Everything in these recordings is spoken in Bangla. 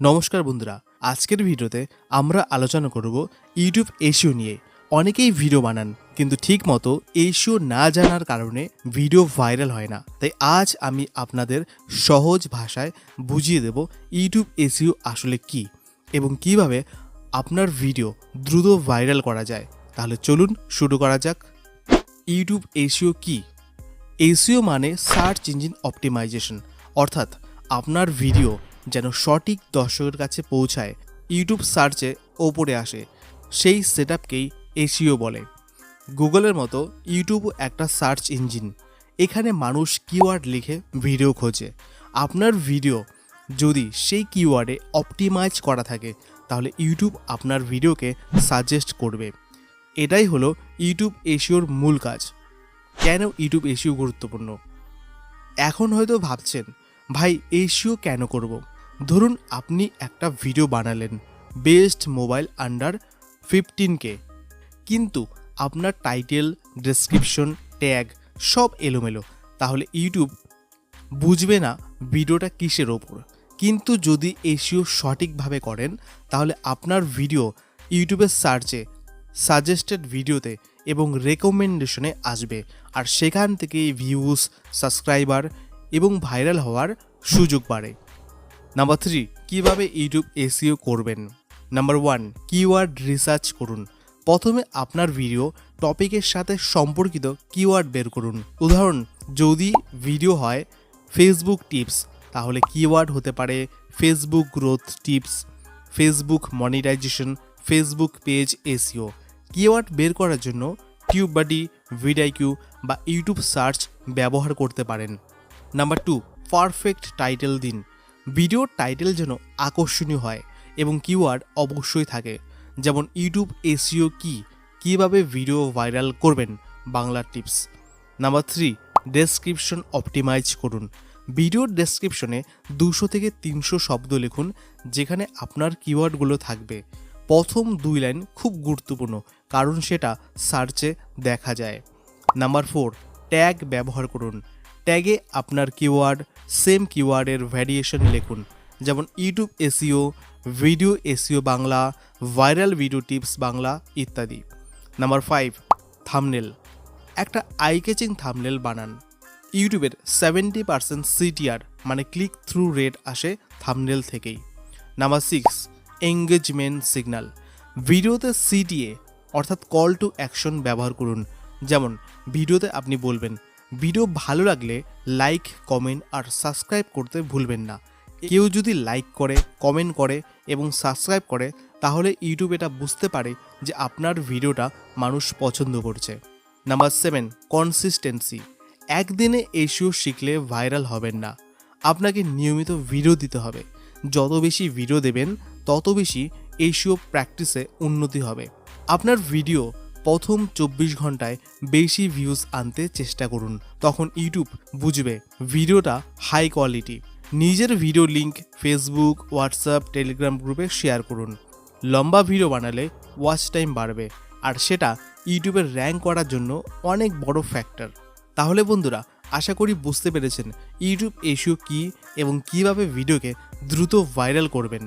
নমস্কার বন্ধুরা, আজকের ভিডিওতে আমরা আলোচনা করব ইউটিউব এশিও নিয়ে। অনেকেই ভিডিও বানান, কিন্তু ঠিক মতো এশিও না জানার কারণে ভিডিও ভাইরাল হয় না। তাই আজ আমি আপনাদের সহজ ভাষায় বুঝিয়ে দেব ইউটিউব এসিও আসলে কি এবং কীভাবে আপনার ভিডিও দ্রুত ভাইরাল করা যায়। তাহলে চলুন শুরু করা যাক। ইউটিউব এসিও কি? এসিও মানে সার্চ ইঞ্জিন অপটিমাইজেশন, অর্থাৎ আপনার ভিডিও যেন সঠিক দর্শকের কাছে পৌঁছায়। ইউটিউব সার্চে ওপরে আসে। সেই সেট আপকেই এসিও বলে। গুগলের মতো ইউটিউবও একটা সার্চ ইঞ্জিন। এখানে মানুষ কিওয়ার্ড লিখে ভিডিও খোঁজে। আপনার ভিডিও যদি সেই কিওয়ার্ডে অপটিমাইজ করা থাকে, তাহলে ইউটিউব আপনার ভিডিওকে সাজেস্ট করবে। এটাই হলো ইউটিউব এশিওর মূল কাজ। কেন ইউটিউব এশিও গুরুত্বপূর্ণ? এখন হয়তো ভাবছেন, ভাই এশিও কেন করব। ধরুন আপনি একটা ভিডিও বানালেন best mobile under fifteen K কিন্তু আপনার টাইটেল ডেসক্রিপশন ট্যাগ সব এলোমেলো। তাহলে ইউটিউব বুঝবে না ভিডিওটা কিসের ওপর। কিন্তু যদি এশিও সঠিকভাবে করেন, তাহলে আপনার ভিডিও ইউটিউবের সার্চে সাজেস্টেড ভিডিওতে এবং রেকমেন্ডেশনে আসবে। আর সেখান থেকে ভিউজ সাবস্ক্রাইবার এবং ভাইরাল হওয়ার সুযোগ বাড়ে। নাম্বার থ্রি কীভাবে ইউটিউব এসিও করবেন? নাম্বার ওয়ান কিওয়ার্ড রিসার্চ করুন। প্রথমে আপনার ভিডিও টপিকের সাথে সম্পর্কিত কিওয়ার্ড বের করুন। উদাহরণ, যদি ভিডিও হয় ফেসবুক টিপস তাহলে কিওয়ার্ড হতে পারে Facebook growth tips Facebook monetization Facebook page SEO keyword বের করার জন্য টিউববাডি ভিডাইকিউ বা ইউটিউব সার্চ ব্যবহার করতে পারেন। নাম্বার টু পারফেক্ট টাইটেল দিন। ভিডিওর টাইটেল যেন আকর্ষণীয় হয় এবং কিওয়ার্ড অবশ্যই থাকে, যেমন ইউটিউব এসিও কি, কীভাবে ভিডিও ভাইরাল করবেন, Bangla tips. Number three, description optimize করুন। ভিডিওর ডেসক্রিপশনে দুশো থেকে তিনশো শব্দ লিখুন, যেখানে আপনার কিওয়ার্ডগুলো থাকবে। প্রথম দুই লাইন খুব গুরুত্বপূর্ণ, কারণ সেটা সার্চে দেখা যায়। নাম্বার ফোর, ট্যাগ ব্যবহার করুন। ট্যাগে আপনার কিওয়ার্ড সেম কিওয়ার্ডের ভ্যারিয়েশন লিখুন। যেমন YouTube SEO video SEO Bangla viral video tips Bangla ইত্যাদি। নাম্বার ফাইভ থামনেল একটা আই ক্যাচিং থামনেল বানান ইউটিউবের সেভেন্টি পার্সেন্ট সিটিআর মানে ক্লিক থ্রু রেট আসে থামনেল থেকেই। নাম্বার সিক্স এঙ্গেজমেন্ট সিগন্যাল ভিডিওতে সিটিএ অর্থাৎ কল টু অ্যাকশন ব্যবহার করুন। যেমন, ভিডিওতে আপনি বলবেন ভিডিও ভালো লাগলে লাইক, কমেন্ট আর সাবস্ক্রাইব করতে ভুলবেন না। কেউ যদি লাইক করে, কমেন্ট করে এবং সাবস্ক্রাইব করে, তাহলে ইউটিউব এটা বুঝতে পারে যে আপনার ভিডিওটা মানুষ পছন্দ করছে। নাম্বার সেভেন কনসিস্টেন্সি একদিনে এসিও শিখলে ভাইরাল হবেন না। আপনাকে নিয়মিত ভিডিও দিতে হবে। যত বেশি ভিডিও দেবেন, তত বেশি এসিও প্র্যাকটিসে উন্নতি হবে। আপনার ভিডিও প্রথম চব্বিশ ঘন্টায় বেশি ভিউজ আনতে চেষ্টা করুন। তখন ইউটিউব বুঝবে ভিডিওটা হাই কোয়ালিটি নিজের video link Facebook WhatsApp Telegram গ্রুপে শেয়ার করুন। লম্বা ভিডিও বানালে ওয়াচ টাইম বাড়বে। আর সেটা ইউটিউবের র্যাঙ্ক করার জন্য অনেক বড় ফ্যাক্টর তাহলে বন্ধুরা, আশা করি বুঝতে পেরেছেন ইউটিউব এশিও কি এবং কীভাবে ভিডিওকে দ্রুত ভাইরাল করবেন।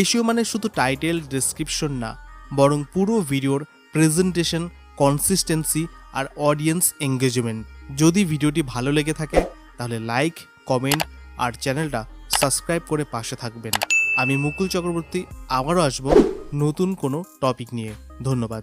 এশিও মানে শুধু টাইটেল ডেসক্রিপশন না, বরং পুরো ভিডিওর প্রেজেন্টেশন কনসিস্টেন্সি আর অডিয়েন্স এঙ্গেজমেন্ট যদি ভিডিওটি ভালো লেগে থাকে, তাহলে লাইক কমেন্ট আর চ্যানেলটা সাবস্ক্রাইব করে পাশে থাকবেন। আমি মুকুল চক্রবর্তী আবারও আসব নতুন কোনো টপিক নিয়ে। ধন্যবাদ।